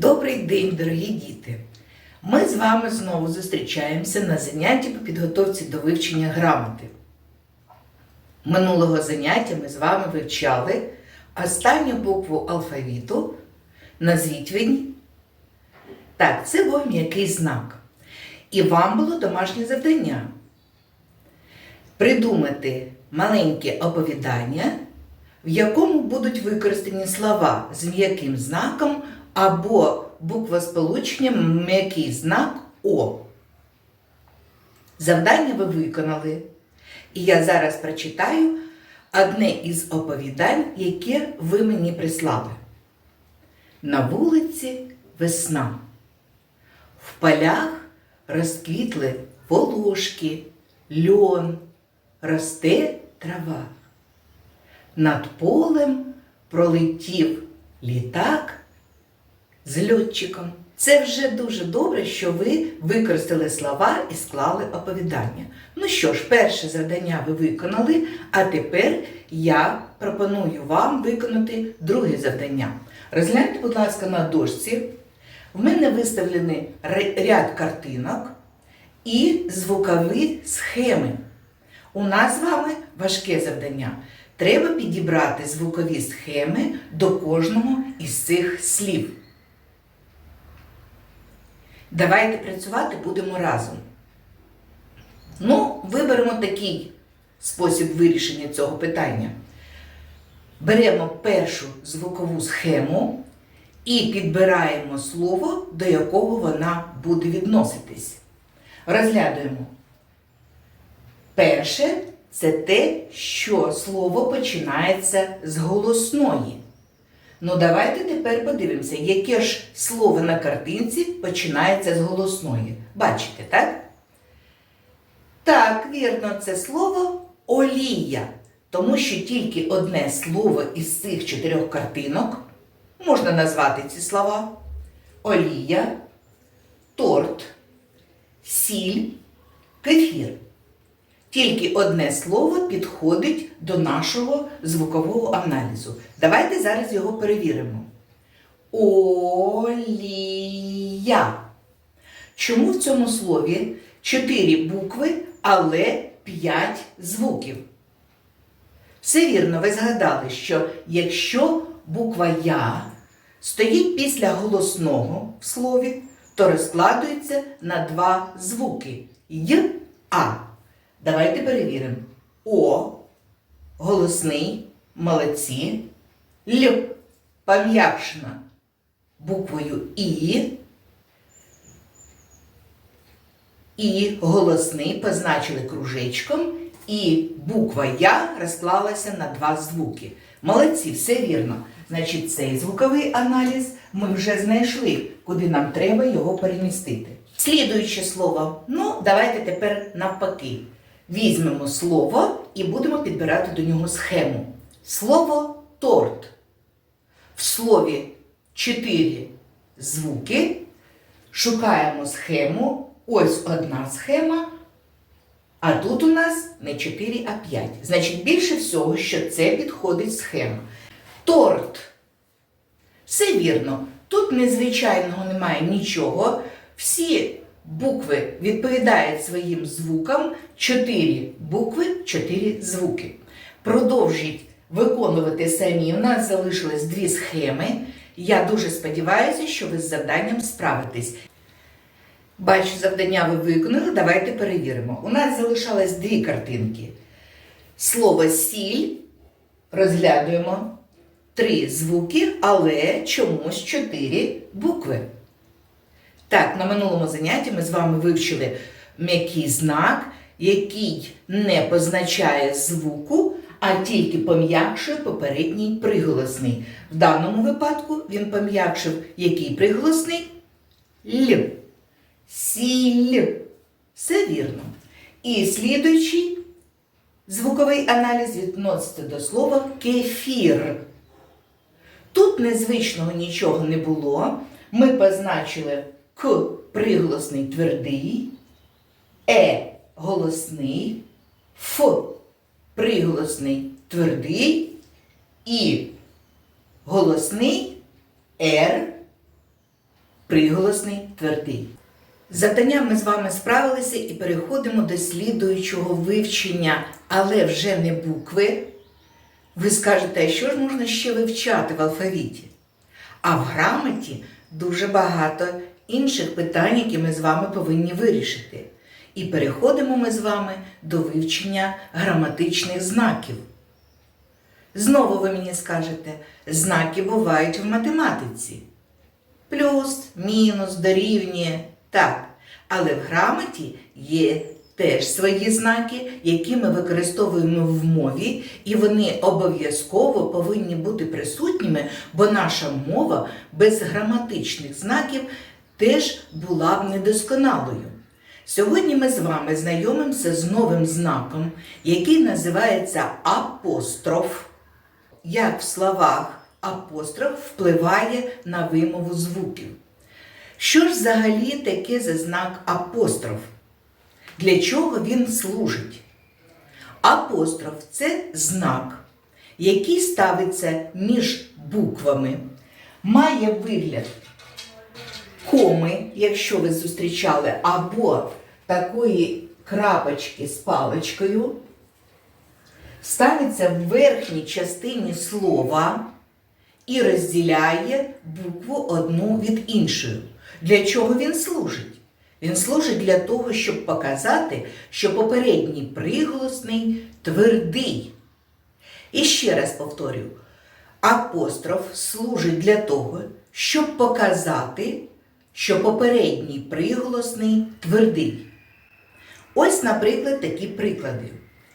Добрий день, дорогі діти! Ми з вами знову зустрічаємося на занятті по підготовці до вивчення грамоти. Минулого заняття ми з вами вивчали останню букву алфавіту. Назвіть він. Так, це був м'який знак. І вам було домашнє завдання. Придумати маленьке оповідання, в якому будуть використані слова з м'яким знаком або буква сполучення м'який знак О. Завдання ви виконали. І я зараз прочитаю одне із оповідань, яке ви мені прислали. На вулиці весна. В полях розквітли волошки, льон, росте трава. Над полем пролетів літак з льотчиком. Це вже дуже добре, що ви використали слова і склали оповідання. Ну що ж, перше завдання ви виконали, а тепер я пропоную вам виконати друге завдання. Розгляньте, будь ласка, на дошці. В мене виставлений ряд картинок і звукові схеми. У нас з вами важке завдання. Треба підібрати звукові схеми до кожного із цих слів. Давайте працювати будемо разом. Ну, виберемо такий спосіб вирішення цього питання. Беремо першу звукову схему і підбираємо слово, до якого вона буде відноситись. Розглядуємо. Перше це те, що слово починається з голосної. Ну, давайте тепер подивимося, яке ж слово на картинці починається з голосної. Бачите, так? Так, вірно, це слово олія. Тому що тільки одне слово із цих чотирьох картинок можна назвати ці слова: олія, торт, сіль, кефір. Тільки одне слово підходить до нашого звукового аналізу. Давайте зараз його перевіримо. Олія. Чому в цьому слові чотири букви, але п'ять звуків? Все вірно, ви згадали, що якщо буква Я стоїть після голосного в слові, то розкладується на два звуки Й, А. Давайте перевіримо. О, голосний, молодці. Л, пом'якшена буквою І. І голосний позначили кружечком, і буква Я розклалася на два звуки. Молодці, все вірно. Значить, цей звуковий аналіз ми вже знайшли, куди нам треба його перемістити. Слідуюче слово. Ну, давайте тепер навпаки. Візьмемо слово і будемо підбирати до нього схему. Слово торт. В слові чотири звуки. Шукаємо схему. Ось одна схема. А тут у нас не 4, а 5. Значить, більше всього, що це підходить схема. Торт. Все вірно. Тут незвичайного немає нічого. Всі букви відповідають своїм звукам. Чотири букви, чотири звуки. Продовжіть виконувати самі. У нас залишилось дві схеми. Я дуже сподіваюся, що ви з завданням справитесь. Бачу, завдання ви виконали. Давайте перевіримо. У нас залишалось дві картинки. Слово сіль розглядуємо три звуки, але чомусь чотири букви. Так, на минулому занятті ми з вами вивчили м'який знак, який не позначає звуку, а тільки пом'якшує попередній приголосний. В даному випадку він пом'якшив який приголосний? Л. Сіль. Все вірно. І слідуючий звуковий аналіз відноситься до слова кефір. Тут незвичного нічого не було. Ми позначили К приголосний твердий, Е голосний, Ф приголосний твердий і голосний Р приголосний твердий. З Завданням ми з вами справилися і переходимо до слідуючого вивчення, але вже не букви. Ви скажете, а що ж можна ще вивчати в алфавіті? А в грамоті дуже багато інших питань, які ми з вами повинні вирішити. І переходимо ми з вами до вивчення граматичних знаків. Знову ви мені скажете, знаки бувають в математиці. Плюс, мінус, дорівнює. Так. Але в грамоті є теж свої знаки, які ми використовуємо в мові, і вони обов'язково повинні бути присутніми, бо наша мова без граматичних знаків теж була б недосконалою. Сьогодні ми з вами знайомимося з новим знаком, який називається апостроф. Як в словах апостроф впливає на вимову звуків. Що ж взагалі таке за знак апостроф? Для чого він служить? Апостроф це знак, який ставиться між буквами, має вигляд коми, якщо ви зустрічали, або такої крапочки з паличкою, ставиться в верхній частині слова і розділяє букву одну від іншої. Для чого він служить? Він служить для того, щоб показати, що попередній приголосний твердий. І ще раз повторюю, апостроф служить для того, щоб показати, що попередній приголосний твердий. Ось, наприклад, такі приклади.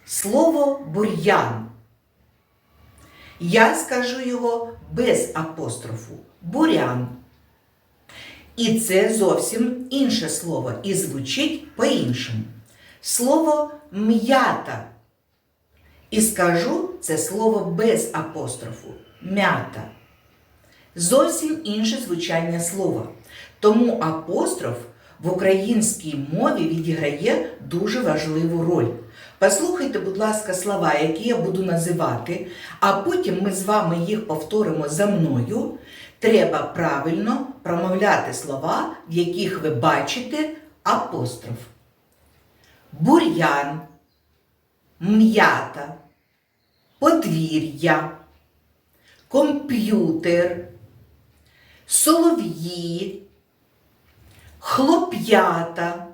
Слово бур'ян. Я скажу його без апострофу бурян. І це зовсім інше слово і звучить по-іншому. Слово м'ята. І скажу це слово без апострофу м'ята. Зовсім інше звучання слова. Тому апостроф в українській мові відіграє дуже важливу роль. Послухайте, будь ласка, слова, які я буду називати, а потім ми з вами їх повторимо за мною. Треба правильно промовляти слова, в яких ви бачите апостроф. Бур'ян, м'ята, подвір'я, комп'ютер, солов'ї, хлоп'ята,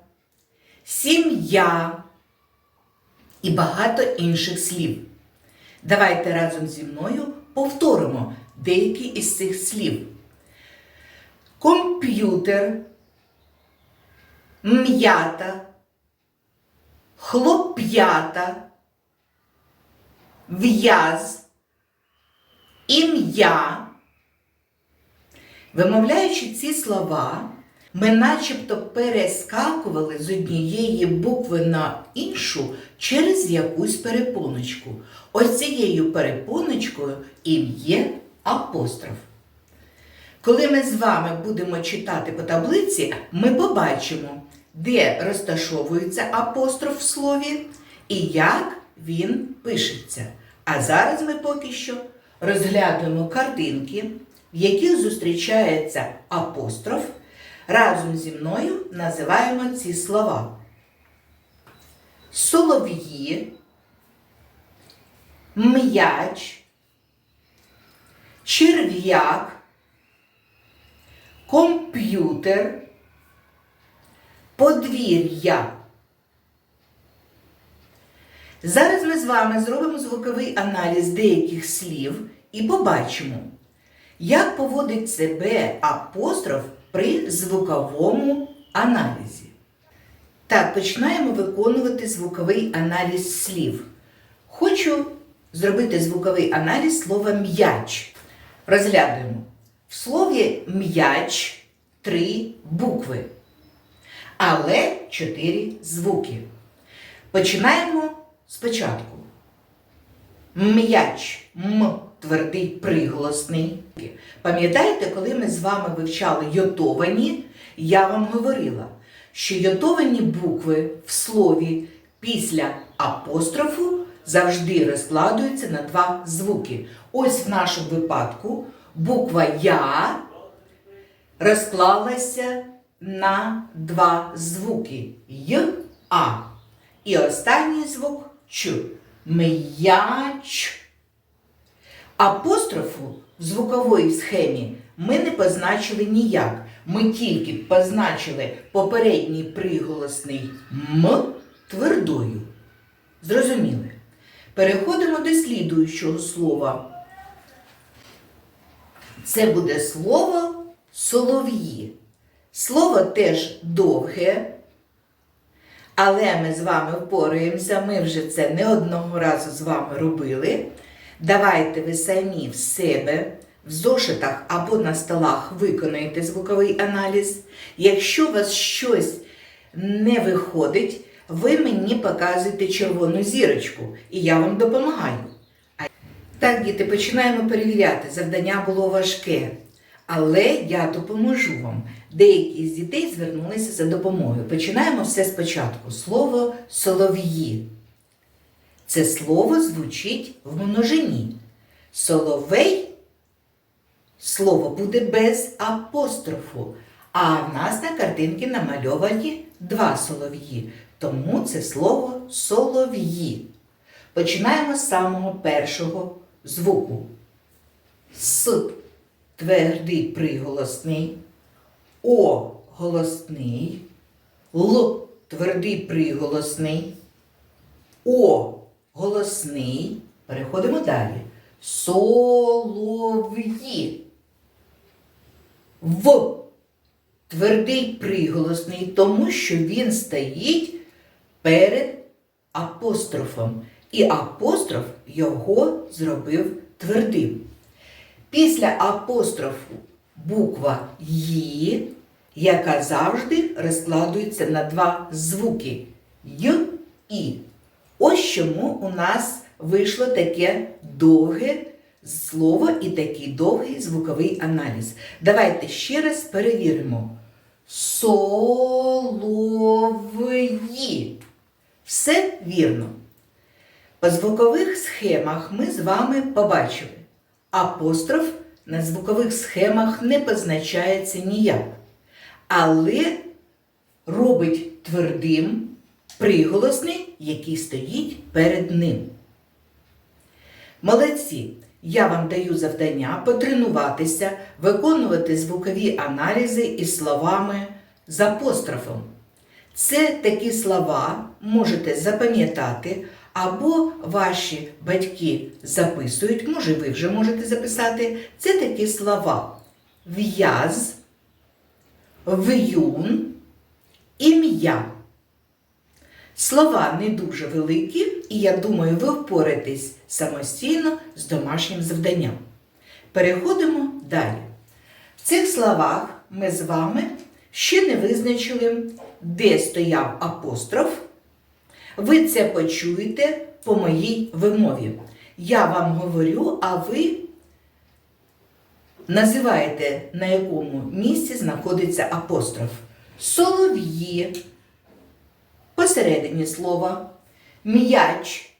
сім'я і багато інших слів. Давайте разом зі мною повторимо деякі із цих слів. Комп'ютер, м'ята, хлоп'ята, в'яз, ім'я. Вимовляючи ці слова, ми начебто перескакували з однієї букви на іншу через якусь перепоночку. Ось цією перепоночкою і є апостроф. Коли ми з вами будемо читати по таблиці, ми побачимо, де розташовується апостроф в слові і як він пишеться. А зараз ми поки що розглянемо картинки, в яких зустрічається апостроф. Разом зі мною називаємо ці слова. Солов'ї, м'яч, черв'як, комп'ютер, подвір'я. Зараз ми з вами зробимо звуковий аналіз деяких слів і побачимо, як поводить себе апостроф при звуковому аналізі. Так, починаємо виконувати звуковий аналіз слів. Хочу зробити звуковий аналіз слова м'яч. Розглянуємо. В слові м'яч три букви, але чотири звуки. Починаємо спочатку. М'яч м твердий приголосний. Пам'ятаєте, коли ми з вами вивчали йотовані, я вам говорила, що йотовані букви в слові після апострофу завжди розкладуються на два звуки. Ось в нашому випадку буква Я розклалася на два звуки Й, А. І останній звук Ч. М'яч. Апострофу в звуковій схемі ми не позначили ніяк. Ми тільки позначили попередній приголосний М твердою. Зрозуміли? Переходимо до слідуючого слова. Це буде слово солов'ї. Слово теж довге, але ми з вами впораємося, ми вже це не одного разу з вами робили. Давайте ви самі в себе в зошитах або на столах виконаєте звуковий аналіз. Якщо у вас щось не виходить, ви мені показуєте червону зірочку, і я вам допомагаю. Так, діти, починаємо перевіряти. Завдання було важке. Але я допоможу вам. Деякі з дітей звернулися за допомогою. Починаємо все спочатку. Слово солов'ї. Це слово звучить в множині. Соловей слово буде без апострофу. А в нас на картинці намальовані два солов'ї. Тому це слово солов'ї. Починаємо з самого першого звуку. С твердий приголосний, О голосний, Л твердий приголосний, О голосний. Переходимо далі. Солов'ї. В твердий приголосний, тому що він стоїть перед апострофом. І апостроф його зробив твердим. Після апострофу буква Ї, яка завжди розкладується на два звуки Й І. Ось чому у нас вийшло таке довге слово і такий довгий звуковий аналіз. Давайте ще раз перевіримо. Солов'ї. Все вірно. По звукових схемах ми з вами побачили. Апостроф на звукових схемах не позначається ніяк, але робить твердим приголосний, який стоїть перед ним. Молодці! Я вам даю завдання потренуватися, виконувати звукові аналізи із словами з апострофом. Це такі слова можете запам'ятати, або ваші батьки записують, може, ви вже можете записати. Це такі слова: в'яз, в'юн, ім'я. Слова не дуже великі, і я думаю, ви впораєтесь самостійно з домашнім завданням. Переходимо далі. В цих словах ми з вами ще не визначили, де стояв апостроф. Ви це почуєте по моїй вимові. Я вам говорю, а ви називаєте, на якому місці знаходиться апостроф. Солов'ї посередині слова, м'яч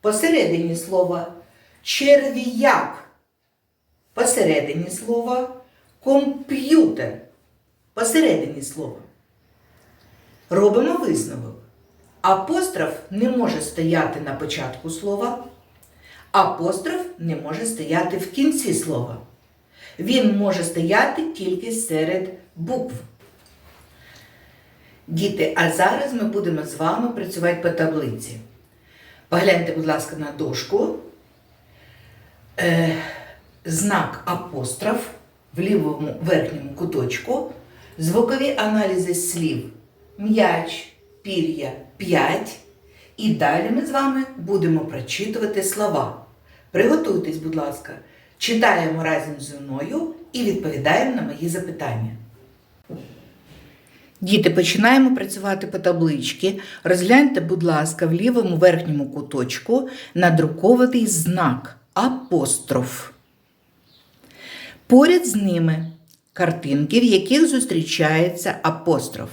посередині слова, черв'як посередині слова, комп'ютер посередині слова. Робимо висновок. Апостроф не може стояти на початку слова, апостроф не може стояти в кінці слова. Він може стояти тільки серед букв. Діти, а зараз ми будемо з вами працювати по таблиці. Погляньте, будь ласка, на дошку. Е, знак апостроф в лівому верхньому куточку, звукові аналізи слів м'яч, пір'я 5. І далі ми з вами будемо прочитувати слова. Приготуйтесь, будь ласка, читаємо разом зі мною і відповідаємо на мої запитання. Діти, починаємо працювати по табличці. Розгляньте, будь ласка, в лівому верхньому куточку надрукований знак апостроф. Поряд з ними картинки, в яких зустрічається апостроф.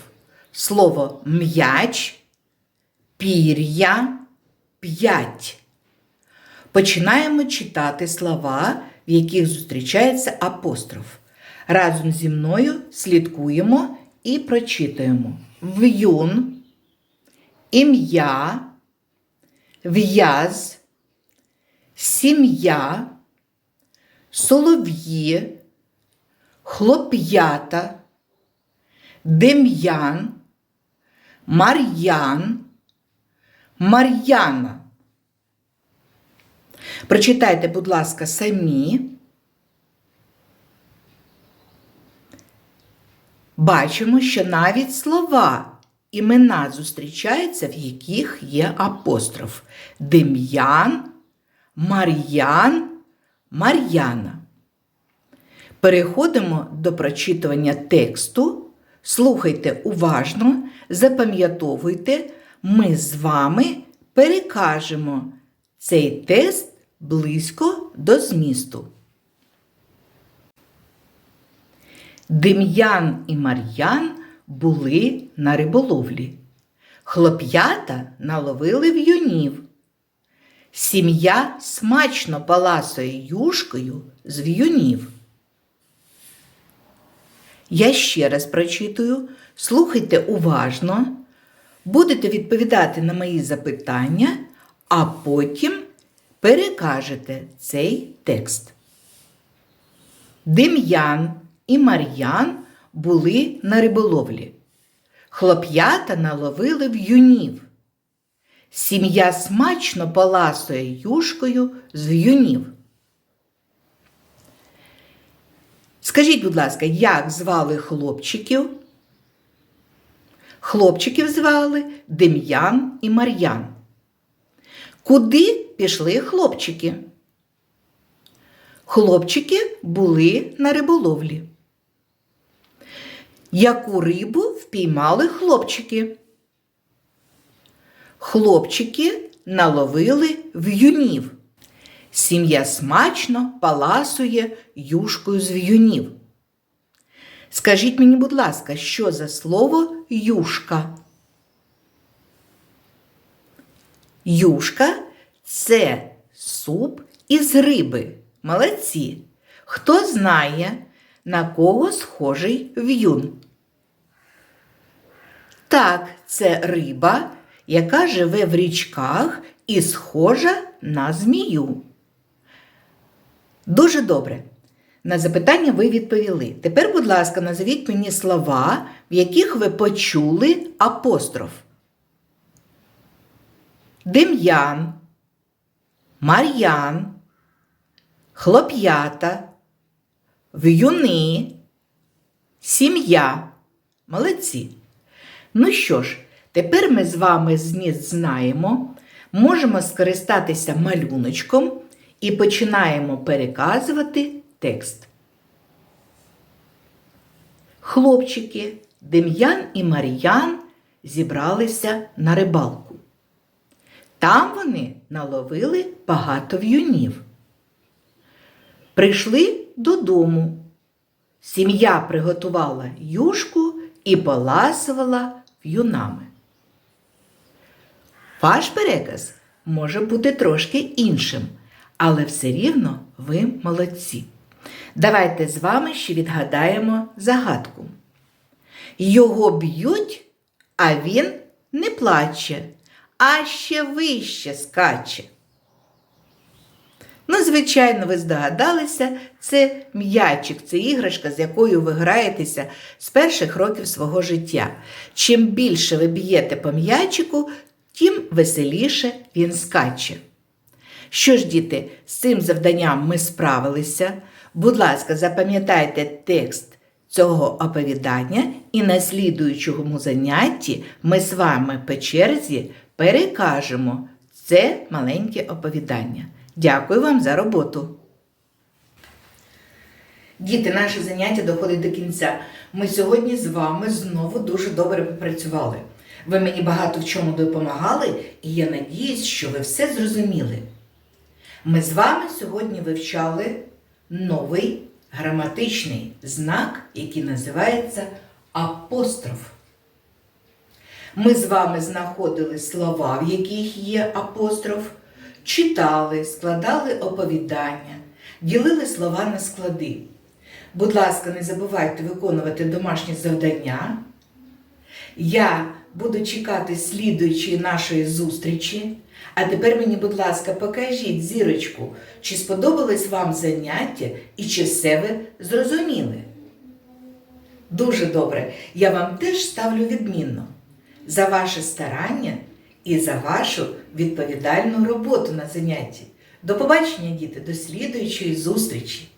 Слово м'яч, пір'я, п'ять. Починаємо читати слова, в яких зустрічається апостроф. Разом зі мною слідкуємо і прочитуємо. В'юн, ім'я, в'яз, сім'я, солов'ї, хлоп'ята, дем'ян, мар'ян, мар'яна. Прочитайте, будь ласка, самі. Бачимо, що навіть слова, імена зустрічаються, в яких є апостроф. Дем'ян, Мар'ян, Мар'яна. Переходимо до прочитування тексту. Слухайте уважно, запам'ятовуйте, ми з вами перекажемо цей тест близько до змісту. Дем'ян і Мар'ян були на риболовлі. Хлоп'ята наловили в'юнів. Сім'я смачно паласує юшкою з в'юнів. Я ще раз прочитую, слухайте уважно, будете відповідати на мої запитання, а потім перекажете цей текст. Дем'ян і Мар'ян були на риболовлі. Хлоп'ята наловили в'юнів. Сім'я смачно поласує юшкою з в'юнів. Скажіть, будь ласка, як звали хлопчиків? Хлопчиків звали Дем'ян і Мар'ян. Куди пішли хлопчики? Хлопчики були на риболовлі. Яку рибу впіймали хлопчики? Хлопчики наловили в'юнів. Сім'я смачно паласує юшкою з в'юнів. Скажіть мені, будь ласка, що за слово юшка? Юшка це суп із риби. Молодці. Хто знає, на кого схожий в'юн? Так, це риба, яка живе в річках і схожа на змію. Дуже добре. На запитання ви відповіли. Тепер, будь ласка, назвіть мені слова, в яких ви почули апостроф. Дем'ян, Мар'ян, хлоп'ята, в'юни, сім'я. Молодці. Ну що ж, тепер ми з вами зміст знаємо, можемо скористатися малюночком і починаємо переказувати текст. Хлопчики Дем'ян і Мар'ян зібралися на рибалку. Там вони наловили багато в'юнів. Прийшли додому. Сім'я приготувала юшку і поласувала в'юнами. Ваш переказ може бути трошки іншим, але все рівно ви молодці. Давайте з вами ще відгадаємо загадку. Його б'ють, а він не плаче, а ще вище скаче. Ну, звичайно, ви здогадалися, це м'ячик, це іграшка, з якою ви граєтеся з перших років свого життя. Чим більше ви б'єте по м'ячику, тим веселіше він скаче. Що ж, діти, з цим завданням ми справилися. Будь ласка, запам'ятайте текст цього оповідання і на слідуючому занятті ми з вами по черзі перекажемо це маленьке оповідання. Дякую вам за роботу. Діти, наше заняття доходить до кінця. Ми сьогодні з вами знову дуже добре попрацювали. Ви мені багато в чому допомагали, і я надіюсь, що ви все зрозуміли. Ми з вами сьогодні вивчали новий граматичний знак, який називається апостроф. Ми з вами знаходили слова, в яких є апостроф, читали, складали оповідання, ділили слова на склади. Будь ласка, не забувайте виконувати домашні завдання. Я буду чекати слідуючої нашої зустрічі. А тепер мені, будь ласка, покажіть зірочку, чи сподобалось вам заняття і чи все ви зрозуміли. Дуже добре. Я вам теж ставлю відмінно за ваше старання і за вашу відповідальну роботу на занятті. До побачення, діти, до слідуючої зустрічі!